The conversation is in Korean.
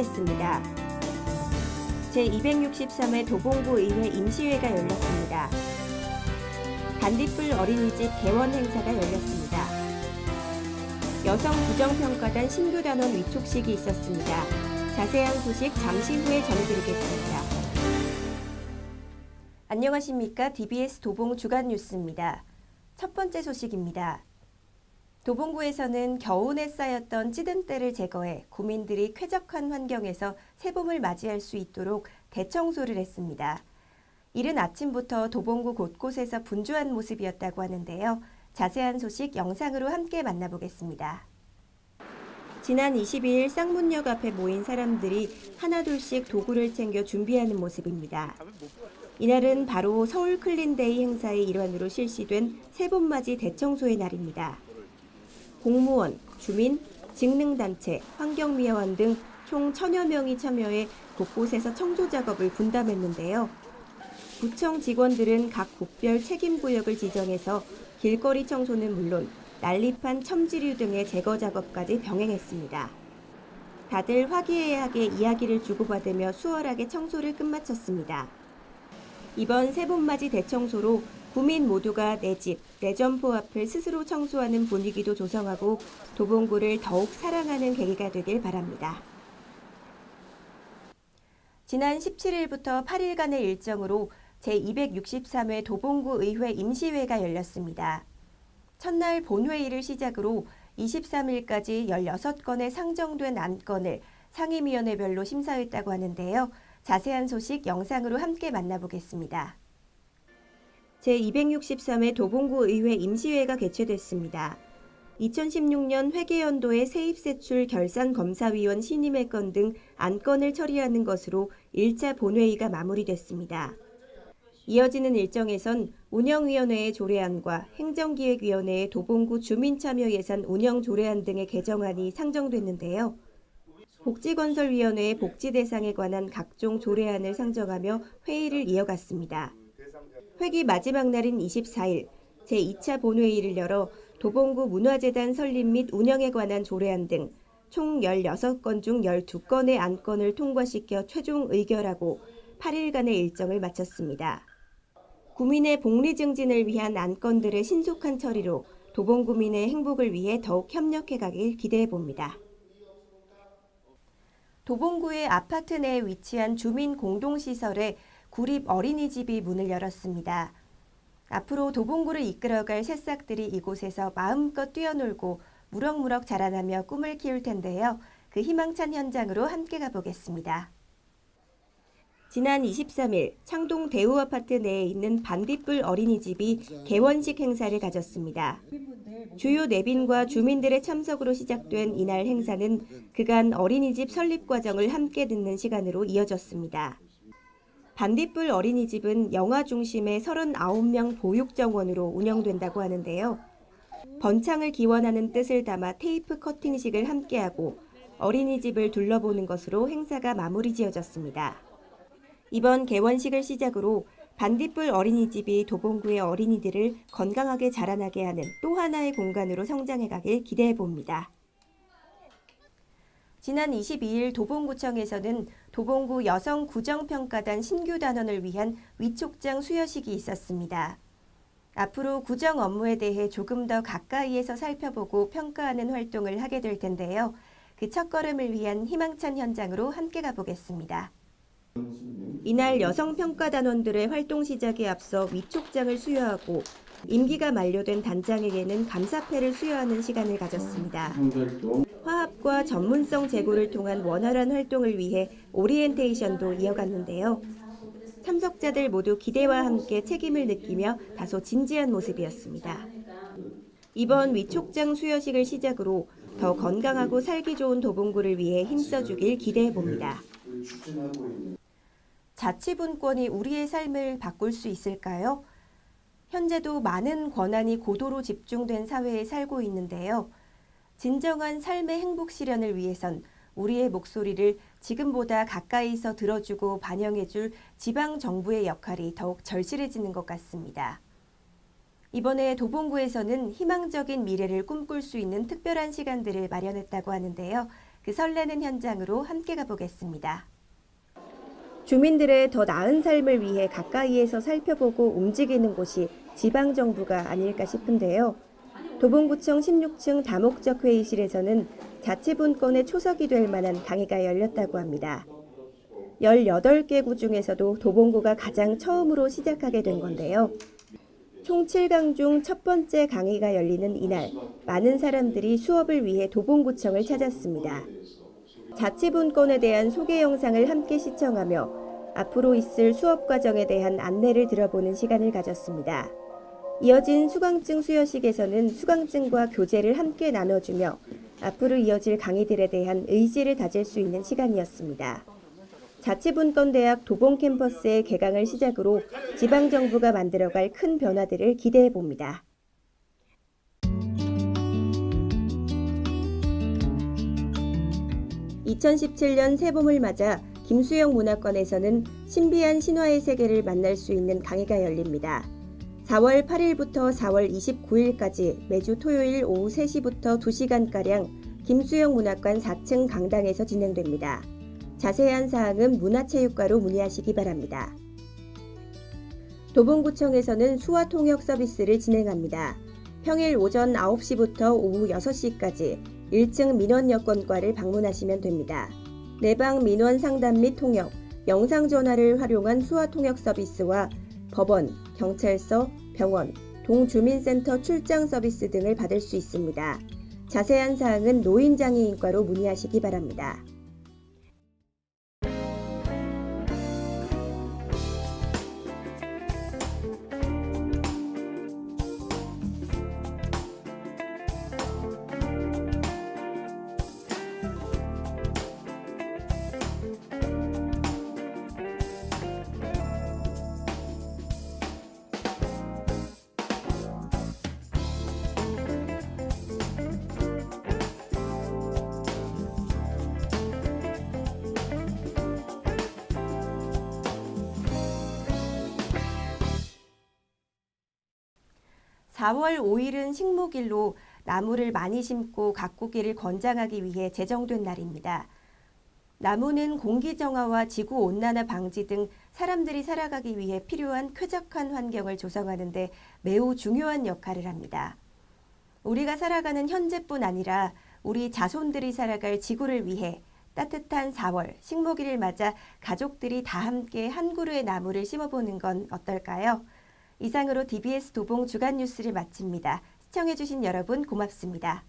실시했습니다. 제263회 도봉구 의회 임시회가 열렸습니다. 반딧불 어린이집 개원 행사가 열렸습니다. 여성 부정평가단 신규 단원 위촉식이 있었습니다. 자세한 소식 잠시 후에 전해드리겠습니다. 안녕하십니까? DBS 도봉 주간 뉴스입니다. 첫 번째 소식입니다. 도봉구에서는 겨우내 쌓였던 찌든 때를 제거해 구민들이 쾌적한 환경에서 새봄을 맞이할 수 있도록 대청소를 했습니다. 이른 아침부터 도봉구 곳곳에서 분주한 모습이었다고 하는데요. 자세한 소식 영상으로 함께 만나보겠습니다. 지난 22일 쌍문역 앞에 모인 사람들이 하나둘씩 도구를 챙겨 준비하는 모습입니다. 이날은 바로 서울 클린데이 행사의 일환으로 실시된 새봄맞이 대청소의 날입니다. 공무원, 주민, 직능단체, 환경미화원 등 총 천여 명이 참여해 곳곳에서 청소 작업을 분담했는데요. 구청 직원들은 각 국별 책임 구역을 지정해서 길거리 청소는 물론 난립한 첨지류 등의 제거 작업까지 병행했습니다. 다들 화기애애하게 이야기를 주고받으며 수월하게 청소를 끝마쳤습니다. 이번 새봄맞이 대청소로 구민 모두가 내 집, 내 점포 앞을 스스로 청소하는 분위기도 조성하고 도봉구를 더욱 사랑하는 계기가 되길 바랍니다. 지난 17일부터 8일간의 일정으로 제263회 도봉구 의회 임시회가 열렸습니다. 첫날 본회의를 시작으로 23일까지 16건의 상정된 안건을 상임위원회별로 심사했다고 하는데요. 자세한 소식 영상으로 함께 만나보겠습니다. 제263회 도봉구 의회 임시회가 개최됐습니다. 2016년 회계연도의 세입세출 결산검사위원 신임의 건 등 안건을 처리하는 것으로 1차 본회의가 마무리됐습니다. 이어지는 일정에선 운영위원회의 조례안과 행정기획위원회의 도봉구 주민참여예산 운영 조례안 등의 개정안이 상정됐는데요. 복지건설위원회의 복지 대상에 관한 각종 조례안을 상정하며 회의를 이어갔습니다. 회기 마지막 날인 24일 제2차 본회의를 열어 도봉구 문화재단 설립 및 운영에 관한 조례안 등 총 16건 중 12건의 안건을 통과시켜 최종 의결하고 8일간의 일정을 마쳤습니다. 구민의 복리 증진을 위한 안건들의 신속한 처리로 도봉구민의 행복을 위해 더욱 협력해 가길 기대해 봅니다. 도봉구의 아파트 내에 위치한 주민 공동시설에 구립 어린이집이 문을 열었습니다. 앞으로 도봉구를 이끌어갈 새싹들이 이곳에서 마음껏 뛰어놀고 무럭무럭 자라나며 꿈을 키울 텐데요. 그 희망찬 현장으로 함께 가보겠습니다. 지난 23일 창동 대우 아파트 내에 있는 반딧불 어린이집이 개원식 행사를 가졌습니다. 주요 내빈과 주민들의 참석으로 시작된 이날 행사는 그간 어린이집 설립 과정을 함께 듣는 시간으로 이어졌습니다. 반딧불 어린이집은 영화 중심의 39명 보육 정원으로 운영된다고 하는데요. 번창을 기원하는 뜻을 담아 테이프 커팅식을 함께하고 어린이집을 둘러보는 것으로 행사가 마무리 지어졌습니다. 이번 개원식을 시작으로 반딧불 어린이집이 도봉구의 어린이들을 건강하게 자라나게 하는 또 하나의 공간으로 성장해 가길 기대해 봅니다. 지난 22일 도봉구청에서는 도봉구 여성 구정평가단 신규 단원을 위한 위촉장 수여식이 있었습니다. 앞으로 구정 업무에 대해 조금 더 가까이에서 살펴보고 평가하는 활동을 하게 될 텐데요. 그 첫걸음을 위한 희망찬 현장으로 함께 가보겠습니다. 이날 여성 평가단원들의 활동 시작에 앞서 위촉장을 수여하고 임기가 만료된 단장에게는 감사패를 수여하는 시간을 가졌습니다. 화합과 전문성 제고를 통한 원활한 활동을 위해 오리엔테이션도 이어갔는데요. 참석자들 모두 기대와 함께 책임을 느끼며 다소 진지한 모습이었습니다. 이번 위촉장 수여식을 시작으로 더 건강하고 살기 좋은 도봉구를 위해 힘써주길 기대해 봅니다. 자치분권이 우리의 삶을 바꿀 수 있을까요? 현재도 많은 권한이 고도로 집중된 사회에 살고 있는데요. 진정한 삶의 행복 실현을 위해선 우리의 목소리를 지금보다 가까이서 들어주고 반영해줄 지방 정부의 역할이 더욱 절실해지는 것 같습니다. 이번에 도봉구에서는 희망적인 미래를 꿈꿀 수 있는 특별한 시간들을 마련했다고 하는데요. 그 설레는 현장으로 함께 가보겠습니다. 주민들의 더 나은 삶을 위해 가까이에서 살펴보고 움직이는 곳이 지방정부가 아닐까 싶은데요. 도봉구청 16층 다목적 회의실에서는 자치분권의 초석이 될 만한 강의가 열렸다고 합니다. 18개 구 중에서도 도봉구가 가장 처음으로 시작하게 된 건데요. 총 7강 중 첫 번째 강의가 열리는 이날, 많은 사람들이 수업을 위해 도봉구청을 찾았습니다. 자치분권에 대한 소개 영상을 함께 시청하며 앞으로 있을 수업 과정에 대한 안내를 들어보는 시간을 가졌습니다. 이어진 수강증 수여식에서는 수강증과 교재를 함께 나눠주며 앞으로 이어질 강의들에 대한 의지를 다질 수 있는 시간이었습니다. 자치분권대학 도봉 캠퍼스의 개강을 시작으로 지방정부가 만들어갈 큰 변화들을 기대해 봅니다. 2017년 새봄을 맞아 김수영 문화관에서는 신비한 신화의 세계를 만날 수 있는 강의가 열립니다. 4월 8일부터 4월 29일까지 매주 토요일 오후 3시부터 2시간가량 김수영 문화관 4층 강당에서 진행됩니다. 자세한 사항은 문화체육과로 문의하시기 바랍니다. 도봉구청에서는 수화 통역 서비스를 진행합니다. 평일 오전 9시부터 오후 6시까지 1층 민원 여건과를 방문하시면 됩니다. 내방 민원 상담 및 통역, 영상 전화를 활용한 수화 통역 서비스와 법원, 경찰서, 병원, 동주민센터 출장 서비스 등을 받을 수 있습니다. 자세한 사항은 노인장애인과로 문의하시기 바랍니다. (4월 5일은) 식목일로 나무를 많이 심고 가꾸기를 권장하기 위해 제정된 날입니다. 나무는 공기 정화와 지구 온난화 방지 등 사람들이 살아가기 위해 필요한 쾌적한 환경을 조성하는 데 매우 중요한 역할을 합니다. 우리가 살아가는 현재뿐 아니라 우리 자손들이 살아갈 지구를 위해 따뜻한 4월 식목일을 맞아 가족들이 다 함께 한 그루의 나무를 심어보는 건 어떨까요? 이상으로 DBS 도봉 주간 뉴스를 마칩니다. 시청해주신 여러분 고맙습니다.